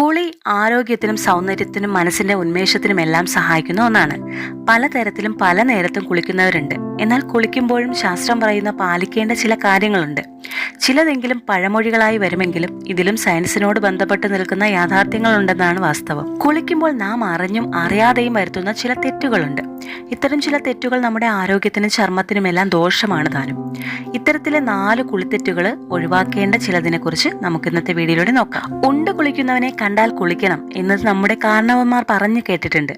കുളി ആരോഗ്യത്തിനും സൗന്ദര്യത്തിനും മനസ്സിന്റെ ഉന്മേഷത്തിനും എല്ലാം സഹായിക്കുന്ന ഒന്നാണ്. പലതരത്തിലും പല നേരത്തും കുളിക്കുന്നവരുണ്ട്. എന്നാൽ കുളിക്കുമ്പോഴും ശാസ്ത്രം പറയുന്ന പാലിക്കേണ്ട ചില കാര്യങ്ങളുണ്ട്. ചിലതെങ്കിലും പഴമൊഴികളായി വരുമെങ്കിലും ഇതിലും സയൻസിനോട് ബന്ധപ്പെട്ട് നിൽക്കുന്ന യാഥാർത്ഥ്യങ്ങളുണ്ടെന്നാണ് വാസ്തവം. കുളിക്കുമ്പോൾ നാം അറിഞ്ഞും അറിയാതെയും വരുത്തുന്ന ചില തെറ്റുകളുണ്ട്. ഇത്തരം ചില തെറ്റുകൾ നമ്മുടെ ആരോഗ്യത്തിനും ചർമ്മത്തിനുമെല്ലാം ദോഷമാണ് താനും. ഇത്തരത്തിലെ നാല് കുളിത്തെറ്റുകൾ ഒഴിവാക്കേണ്ട ചിലതിനെക്കുറിച്ച് നമുക്ക് ഇന്നത്തെ വീഡിയോയിലൂടെ നോക്കാം. ഉണ്ട് കുളിക്കുന്നവനെ കണ്ടാൽ കുളിക്കണം എന്ന് നമ്മുടെ കാരണവന്മാർ പറഞ്ഞു കേട്ടിട്ടുണ്ട്.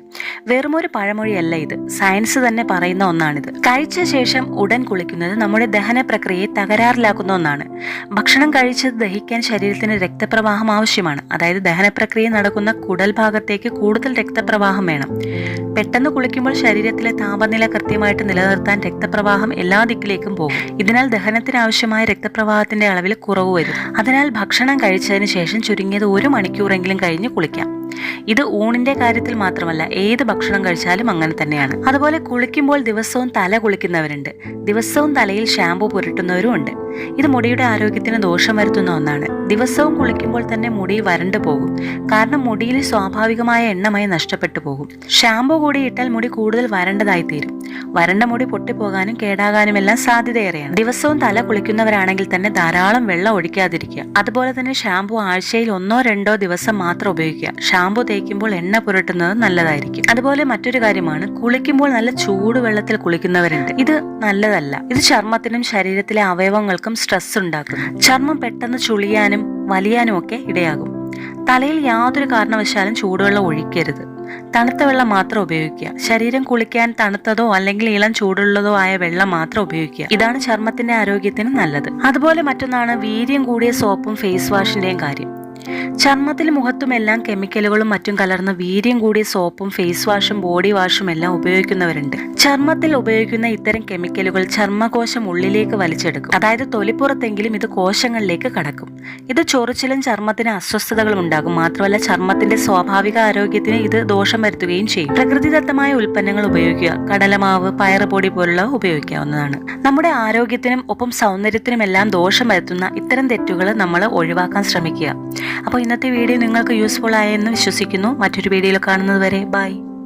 വെറുമൊരു പഴമൊഴിയല്ല ഇത്. സയൻസ് തന്നെ പറയുന്ന ഒന്നാണിത്. കഴിച്ച ശേഷം ഉടൻ കുളിക്കുന്നത് നമ്മുടെ ദഹന പ്രക്രിയയെ തകരാറിലാക്കുന്ന ഒന്നാണ്. ഭക്ഷണം കഴിച്ചത് ദഹിക്കാൻ ശരീരത്തിന് രക്തപ്രവാഹം ആവശ്യമാണ്. അതായത് ദഹന പ്രക്രിയ നടക്കുന്ന കുടൽ ഭാഗത്തേക്ക് കൂടുതൽ രക്തപ്രവാഹം വേണം. പെട്ടെന്ന് കുളിക്കുമ്പോൾ ശരീരത്തിലെ താപനില കൃത്യമായിട്ട് നിലനിർത്താൻ രക്തപ്രവാഹം എല്ലാ ദിക്കിലേക്കും പോകും. ഇതിനാൽ ദഹനത്തിനാവശ്യമായ രക്തപ്രവാഹത്തിന്റെ അളവിൽ കുറവ് വരും. അതിനാൽ ഭക്ഷണം കഴിച്ചതിന് ശേഷം ചുരുങ്ങിയത് ഒരു മണിക്കൂറെങ്കിലും കഴിഞ്ഞ് കുളിക്കാം. ഇത് ഊണിന്റെ കാര്യത്തിൽ മാത്രമല്ല ഏത് ഭക്ഷണം കഴിച്ചാലും അങ്ങനെ തന്നെയാണ്. അതുപോലെ കുളിക്കുമ്പോൾ ദിവസവും തല കുളിക്കുന്നവരുണ്ട്. ദിവസവും തലയിൽ ഷാമ്പു പുരട്ടുന്നവരും ഉണ്ട്. ഇത് മുടിയുടെ ആരോഗ്യത്തിന് ദോഷം വരുത്തുന്ന ഒന്നാണ്. ദിവസവും കുളിക്കുമ്പോൾ തന്നെ മുടി വരണ്ടു പോകും. കാരണം മുടിയിൽ സ്വാഭാവികമായ എണ്ണമായി നഷ്ടപ്പെട്ടു പോകും. ഷാമ്പു കൂടി ഇട്ടാൽ മുടി കൂടുതൽ വരണ്ടതായി തീരും. വരണ്ട മുടി പൊട്ടിപ്പോകാനും കേടാകാനും എല്ലാം സാധ്യതയേറെയാണ്. ദിവസവും തല കുളിക്കുന്നവരാണെങ്കിൽ തന്നെ ധാരാളം വെള്ളം ഒഴിക്കാതിരിക്കുക. അതുപോലെ തന്നെ ഷാമ്പു ആഴ്ചയിൽ ഒന്നോ രണ്ടോ ദിവസം മാത്രം ഉപയോഗിക്കുക. ഷാമ്പു തേക്കുമ്പോൾ എണ്ണ പുരട്ടുന്നത് നല്ലതായിരിക്കും. അതുപോലെ മറ്റൊരു കാര്യമാണ് കുളിക്കുമ്പോൾ നല്ല ചൂട് വെള്ളത്തിൽ കുളിക്കുന്നവരുണ്ട്. ഇത് നല്ലതല്ല. ഇത് ചർമ്മത്തിനും ശരീരത്തിലെ അവയവങ്ങൾക്കും സ്ട്രെസ് ഉണ്ടാക്കും ചർമ്മം പെട്ടെന്ന് ചുളിയാനും വലിയാനും ഒക്കെ ഇടയാകും. തലയിൽ യാതൊരു കാരണവശാലും ചൂടുവെള്ളം ഒഴിക്കരുത്. തണുത്ത വെള്ളം മാത്രം ഉപയോഗിക്കുക. ശരീരം കുളിക്കാൻ തണുത്തതോ അല്ലെങ്കിൽ ഇളം ചൂടുള്ളതോ ആയ വെള്ളം മാത്രം ഉപയോഗിക്കുക. ഇതാണ് ചർമ്മത്തിന്റെ ആരോഗ്യത്തിന് നല്ലത്. അതുപോലെ മറ്റൊന്നാണ് വീര്യം കൂടിയ സോപ്പും ഫേസ് വാഷിന്റെയും കാര്യം. ചർമ്മത്തിലും മുഖത്തുമെല്ലാം കെമിക്കലുകളും മറ്റും കലർന്ന വീര്യം കൂടിയ സോപ്പും ഫേസ് വാഷും ബോഡി വാഷും എല്ലാം ഉപയോഗിക്കുന്നവരുണ്ട്. ചർമ്മത്തിൽ ഉപയോഗിക്കുന്ന ഇത്തരം കെമിക്കലുകൾ ചർമ്മകോശം ഉള്ളിലേക്ക് വലിച്ചെടുക്കും. അതായത് തൊലിപ്പുറത്തെങ്കിലും ഇത് കോശങ്ങളിലേക്ക് കടക്കും. ഇത് ചൊറിച്ചിലും ചർമ്മത്തിന് അസ്വസ്ഥതകളും ഉണ്ടാകും. മാത്രമല്ല ചർമ്മത്തിന്റെ സ്വാഭാവിക ആരോഗ്യത്തിന് ഇത് ദോഷം വരുത്തുകയും ചെയ്യും. പ്രകൃതിദത്തമായ ഉൽപ്പന്നങ്ങൾ ഉപയോഗിക്കുക കടലമാവ് പയറുപൊടി പോലുള്ളവ ഉപയോഗിക്കാവുന്നതാണ്. നമ്മുടെ ആരോഗ്യത്തിനും ഒപ്പം സൗന്ദര്യത്തിനുമെല്ലാം ദോഷം വരുത്തുന്ന ഇത്തരം തെറ്റുകൾ നമ്മൾ ഒഴിവാക്കാൻ ശ്രമിക്കുക. അപ്പോൾ ഇന്നത്തെ വീഡിയോ നിങ്ങൾക്ക് യൂസ്ഫുൾ ആയെന്ന് വിശ്വസിക്കുന്നു. മറ്റൊരു വീഡിയോയിൽ കാണുന്നത് വരെ ബൈ